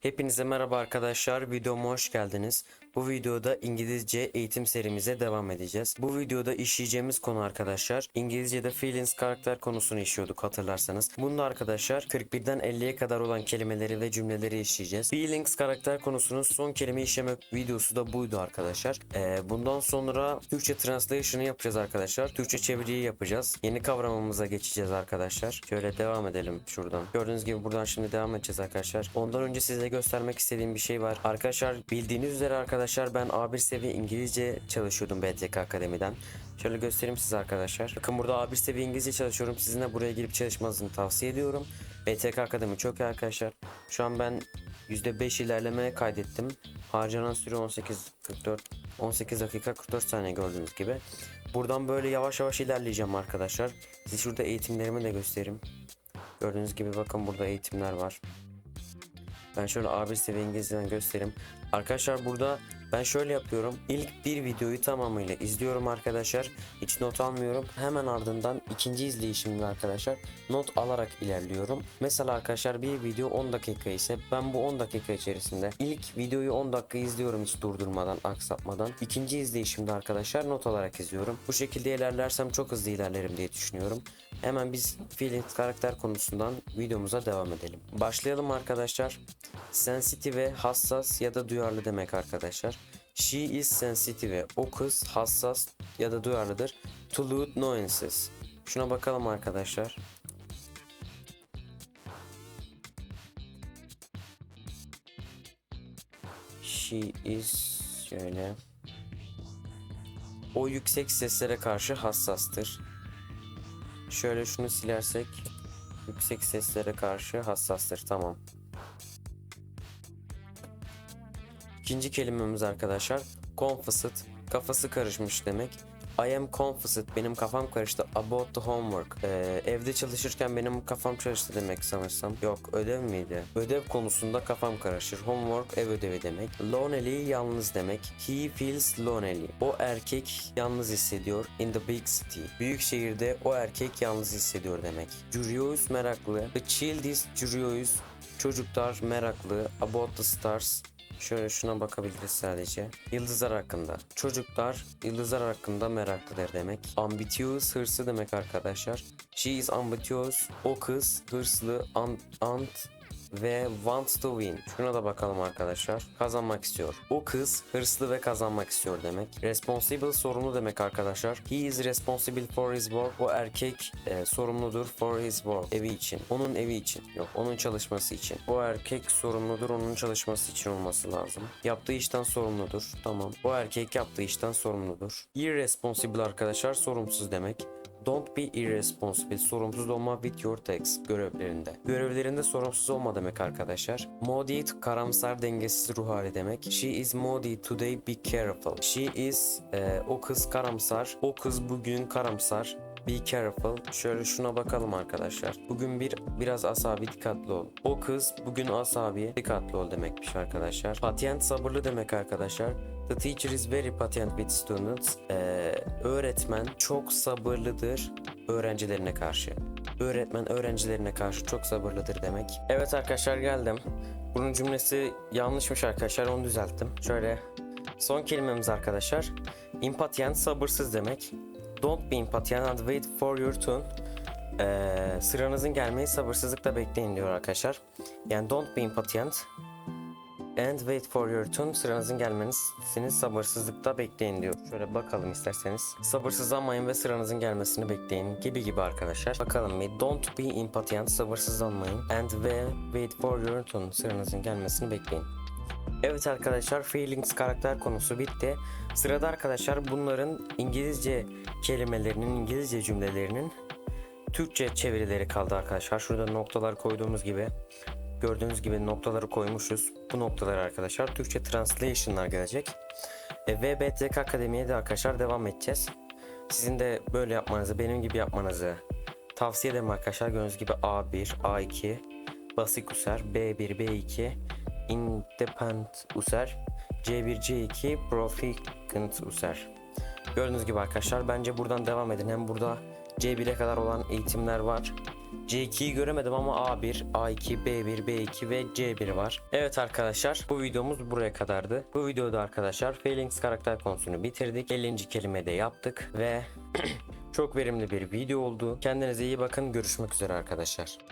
Hepinize merhaba arkadaşlar. Videoma hoş geldiniz. Bu videoda İngilizce eğitim serimize devam edeceğiz. Bu videoda işleyeceğimiz konu arkadaşlar İngilizce'de feelings karakter konusunu işliyorduk hatırlarsanız. Bunda arkadaşlar 41'den 50'ye kadar olan kelimeleri ve cümleleri işleyeceğiz. Feelings karakter konusunun son kelime işleme videosu da buydu arkadaşlar. Ee, bundan sonra Türkçe translation'ı yapacağız arkadaşlar. Türkçe çeviriyi yapacağız. Yeni kavramımıza geçeceğiz arkadaşlar. Şöyle devam edelim şuradan. Gördüğünüz gibi buradan şimdi devam edeceğiz arkadaşlar. Ondan önce size göstermek istediğim bir şey var. Arkadaşlar bildiğiniz üzere arkadaşlar ben A1 seviye İngilizce çalışıyordum BTK Akademi'den. Şöyle göstereyim size arkadaşlar. Bakın burada A1 seviye İngilizce çalışıyorum. Sizin de buraya gelip çalışmanızı tavsiye ediyorum. BTK Akademi çok iyi arkadaşlar. Şu an ben %5 ilerleme kaydettim. Harcanan süre 18.44 18 dakika 44 saniye gördüğünüz gibi. Buradan böyle yavaş yavaş ilerleyeceğim arkadaşlar. Size şurada eğitimlerimi de göstereyim. Gördüğünüz gibi bakın burada eğitimler var. Ben şöyle A1 seviye İngilizceden göstereyim. Arkadaşlar burada ben şöyle yapıyorum. İlk bir videoyu tamamıyla izliyorum arkadaşlar. Hiç not almıyorum. Hemen ardından ikinci izleyişimde arkadaşlar not alarak ilerliyorum. Mesela arkadaşlar bir video 10 dakika ise ben bu 10 dakika içerisinde ilk videoyu 10 dakika izliyorum hiç durdurmadan, aksatmadan. İkinci izleyişimde arkadaşlar not alarak izliyorum. Bu şekilde ilerlersem çok hızlı ilerlerim diye düşünüyorum. Hemen biz feelings karakter konusundan videomuza devam edelim. Başlayalım arkadaşlar. Sensitive, hassas ya da duyarlı demek arkadaşlar. She is sensitive. O kız hassas ya da duyarlıdır. To loud nuances. Şuna bakalım arkadaşlar. She is şöyle. O yüksek seslere karşı hassastır. Şöyle şunu silersek yüksek seslere karşı hassastır. Tamam. İkinci kelimemiz arkadaşlar confused kafası karışmış demek. I am confused benim kafam karıştı about the homework. Ee, evde çalışırken benim kafam çalıştı demek sanırsam. Yok ödev miydi? Ödev konusunda kafam karışır. Homework ev ödevi demek. Lonely yalnız demek. He feels lonely. O erkek yalnız hissediyor in the big city. Büyük şehirde o erkek yalnız hissediyor demek. Curious meraklı. The child is curious. Çocuklar meraklı. About the stars. Şöyle şuna bakabiliriz sadece. Yıldızlar hakkında. Çocuklar yıldızlar hakkında meraklıdır demek. Ambitious hırslı demek arkadaşlar. She is ambitious. O kız hırslı, ant, ant ve wants to win. Şuna da bakalım arkadaşlar. Kazanmak istiyor. O kız hırslı ve kazanmak istiyor demek. Responsible sorumlu demek arkadaşlar. He is responsible for his work. O erkek e, sorumludur for his work. Evi için. Onun evi için. Yok onun çalışması için. O erkek sorumludur onun çalışması için olması lazım. Yaptığı işten sorumludur. Tamam. O erkek yaptığı işten sorumludur. Irresponsible arkadaşlar sorumsuz demek. Don't be irresponsible. Sorumsuz olma with your tasks görevlerinde. Görevlerinde sorumsuz olma demek arkadaşlar. Moody karamsar dengesiz ruh hali demek. She is moody today be careful. She is e, o kız karamsar. O kız bugün karamsar. Be careful. Şöyle şuna bakalım arkadaşlar. Bugün bir biraz asabi dikkatli ol. O kız bugün asabi dikkatli ol demekmiş arkadaşlar. Patient sabırlı demek arkadaşlar. The teacher is very patient with students. Ee, öğretmen çok sabırlıdır öğrencilerine karşı. Öğretmen öğrencilerine karşı çok sabırlıdır demek. Evet arkadaşlar geldim. Bunun cümlesi yanlışmış arkadaşlar onu düzelttim. Şöyle son kelimemiz arkadaşlar. Impatient sabırsız demek. Don't be impatient and wait for your turn. Ee, sıranızın gelmeyi sabırsızlıkla bekleyin diyor arkadaşlar. Yani don't be impatient and wait for your turn. Sıranızın gelmesini sabırsızlıkla bekleyin diyor. Şöyle bakalım isterseniz. Sabırsızlanmayın ve sıranızın gelmesini bekleyin gibi gibi arkadaşlar. Bakalım bir don't be impatient sabırsızlanmayın and wait for your turn. Sıranızın gelmesini bekleyin. Evet arkadaşlar feelings karakter konusu bitti. Sırada arkadaşlar bunların İngilizce kelimelerinin, İngilizce cümlelerinin Türkçe çevirileri kaldı arkadaşlar. Şurada noktalar koyduğumuz gibi gördüğünüz gibi noktaları koymuşuz. Bu noktalar arkadaşlar Türkçe translation'lar gelecek. E, ve BTK Akademi'ye de arkadaşlar devam edeceğiz. Sizin de böyle yapmanızı, benim gibi yapmanızı tavsiye ederim arkadaşlar. Gördüğünüz gibi A1, A2, Basic User, B1, B2, Independent User, C1, C2, Proficient User. Gördüğünüz gibi arkadaşlar bence buradan devam edin. Hem burada C1'e kadar olan eğitimler var. C2'yi göremedim ama A1, A2, B1, B2 ve C1 var. Evet arkadaşlar bu videomuz buraya kadardı. Bu videoda arkadaşlar Failings karakter konusunu bitirdik. 50. kelime de yaptık ve çok verimli bir video oldu. Kendinize iyi bakın. Görüşmek üzere arkadaşlar.